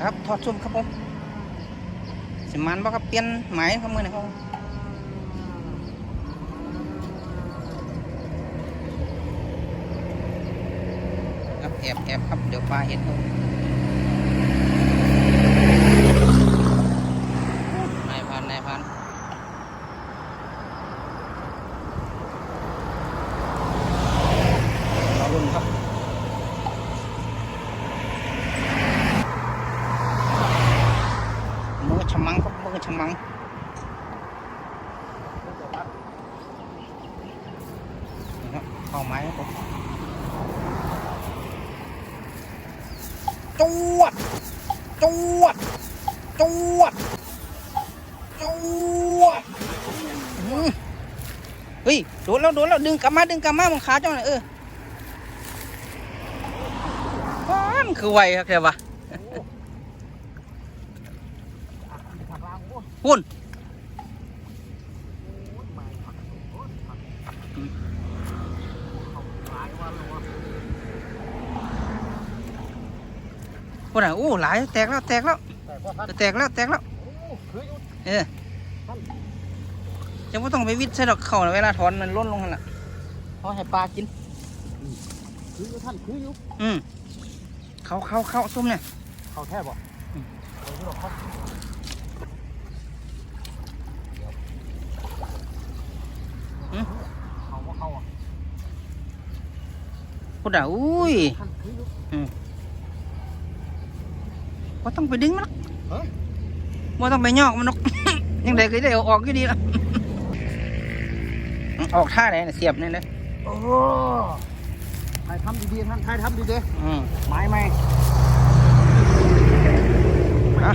ครับทอดซุ่มครับผมสิมันบ่ครับเปลี่ยนหมครับมือนะครับครับแอบแอบครับเดี๋ยวปลาเห็นครับนายพันนายพันรอรุ่นครับ มือฉมั งครับมือฉมังนี่ครับเข้าไม้ครับผมจวดจวดจวดจวดเฮ้ย โดนแล้ว โดนแล้ว ดึงกลับมา ดึงกลับมามึงขาเจ้าหน่อยเออมันคือไวครับแค่วะ พุ่นพุ่นอะอู้หลายแตกแล้วแตกแล้วแตกแล้วแตกแล้วเออจะไม่ต้องไปวิทย์ใส่ดอกเข่าน่ะเวลาถอนมันล้นลงหันละเพราะให้ปลากินคืออยู่ท่านคืออยู่อืมเข้าเข้าเข้าซุ่มเนี่ยเขาแทบบ่ อืม เขาที่เราเขา อืม เขาว่าเขาอะ พุ่นอะอุ้ยท่านคืออยู่ก็ต้องไปดึงมันหรอกเฮ้ยว่าต้องไปยอกมันหรอกยังไงก็ได้เอาออกอยู่ดีละออกท่าไหนน่ะเสียบนี่เลยโอ้ทายทำดีๆท่านทายทำดีอืมๆไม้ไหมอะ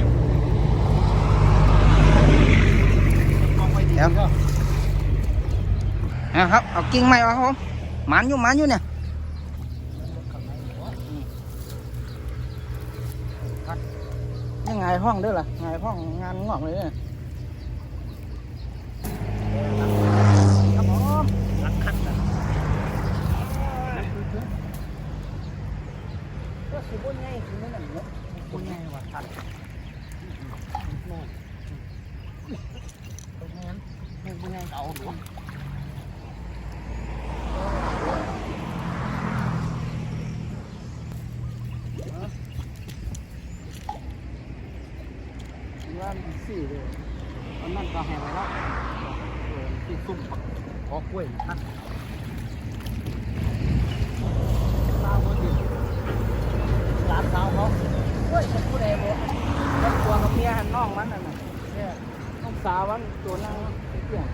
มองไปดีเดี๋ยวก็เอาครับเอากิ่งไม้ออกครับผมหมันอยู่หมันอยู่เนี่ย นี่ไงห้องเด้อล่ะไงห้องงานงอกเลยเนี่ยครับผมรักคัดอะก็สิบนไงสิบนนั่นเนาะคุณแม่ว่าท่านแม่ตรงนั้นแม่เป็นไงเอา วว่ามันสี่เลยอันนั้นก็แห้งไปแล้วที่ซุ่มผักขอกล้วยท่านลาวคนดีร้านสาวเขาเฮ้ยมันผู้ใดบ่มันตัวกับเมียหันน้องมันนั่นน่ะเนี่ยน้องสาวมันตัวนั่งเกี่ยง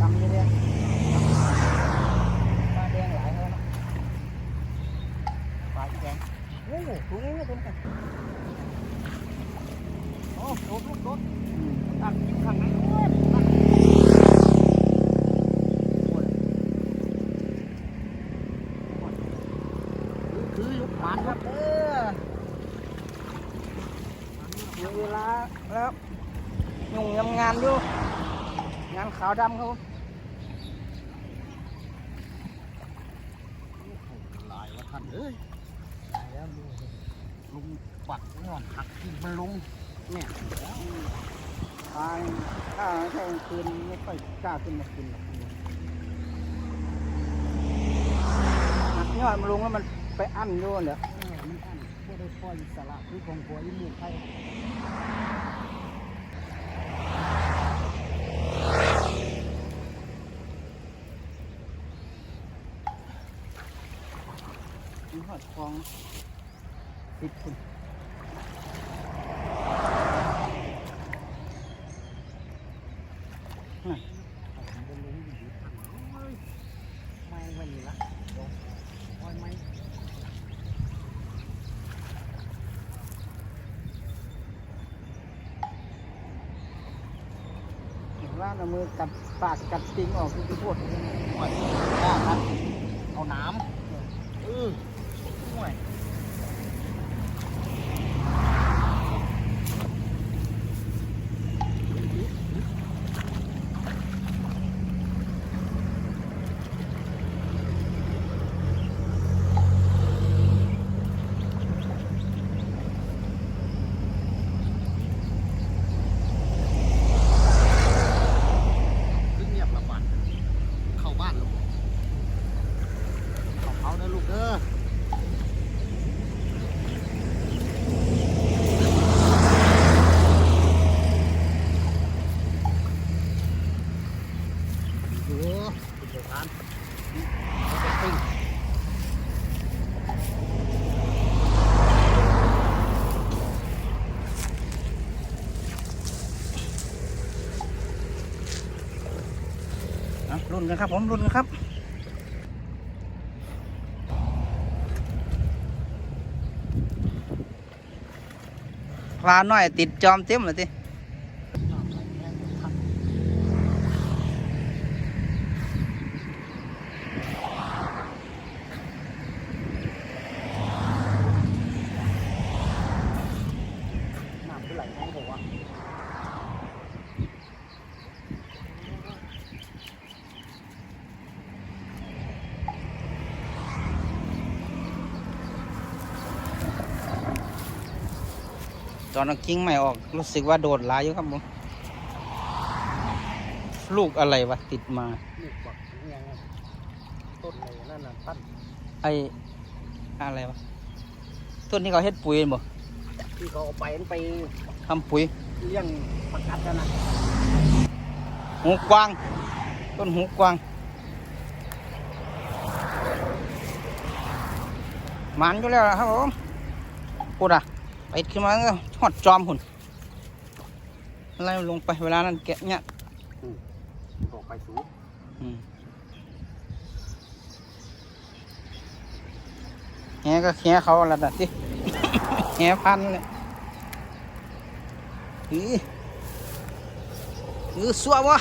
ดำเลยเนี่ย ปลาแดงหลายแล้วเนาะ ปลาแดง โอ้โหถุงนี้เป็นกัน โอ้โหลูกโดนตักกินข้างในโอ้ยคือยุคหมานครับ เออถึงเวลาแล้วยุ่งยำงาน อยู่งานขาวดำเขาหลายว่าท่านเอ้ยหลายแล้วดูสิลุงปัดนอนหักกินมันลงเนี่ยทางถ้าแค่กลางคืนไม่ค่อยกล้าขึ้นมากินหรอกหักยอดมันลงแล้วมันไปอั้นอยู่เดี๋ยวเออมันอันพวกได้ปล่อยอิสระคือของผัวยิ่งเมืองไทย หอดคลองติดคุณผมเป็นลุงอยู่ที่ท่านโอ้ยไม่วันนี้ละโอ้ยไม่เห็นว่าเอามือกัดปากกัดติงออกคือที่พูดห่วยกล้าท่านเอาน้ำเออ ห่วยเข้าบ้านลูกของเขาเด้อลูกเด้อ รุ่นกันครับผมรุ่นกันครับพลาหน่อยติดจอมเต็มเลยที อนเอากิ้งใหม่ออก รู้สึกว่าโดดหลายอยู่ครับผมลูกอะไรวะติดมา ลูกบักยังไงต้นอะไรนั่นน่ะตั้นไออะไรวะต้นที่เขาเฮ็ดปุ๋ยเห็นบ่ที่เขาเอาไปมันไปทำปุ๋ยเลี้ยงประกัดกันนะหูกวาง ต้นหูกวางมันอยู่แล้วล่ะครับผมพูดอะ ไปขึ้นมาก็หอดจอมหุ่นไล่ลงไปเวลานั้นแกะเนี่ยออกไปสูงอืมแหก็แหเขาละดัดสิแหพันเลยอืออือสัววะ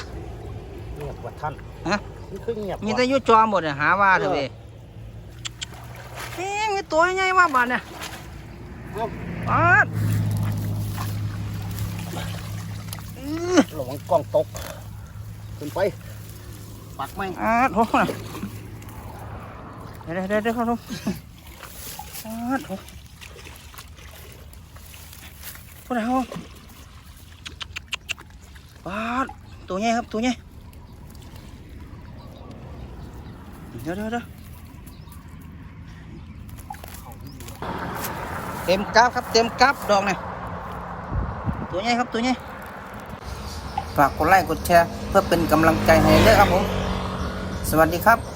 เงียบกว่าท่านฮะนี่คือเงียบมีแต่อยุจอมหมดเนี่ยหาว่าเถอะเว้ยเฮ้ยมีตัวใหญ่ว่าบ้านเนี่ยเอ้า ปาดอื้อระวังกล้องตก ขึ้นไป ปักไหมปาดโหน่ะเดี๋ยวเดี๋ยวเดี๋ยวครับผมปาดโหพูดอะไรครับปาดตัวใหญ่ครับ ตัวใหญ่เดี๋ยวเดี๋ยวเดี๋ยว เต็มกราฟครับเต็มกราฟดอกเนี่ยตัวใหญ่ครับตัวใหญ่ฝากกดไลค์กดแชร์ เพื่อเป็นกำลังใจให้ด้วยครับผม สวัสดีครับ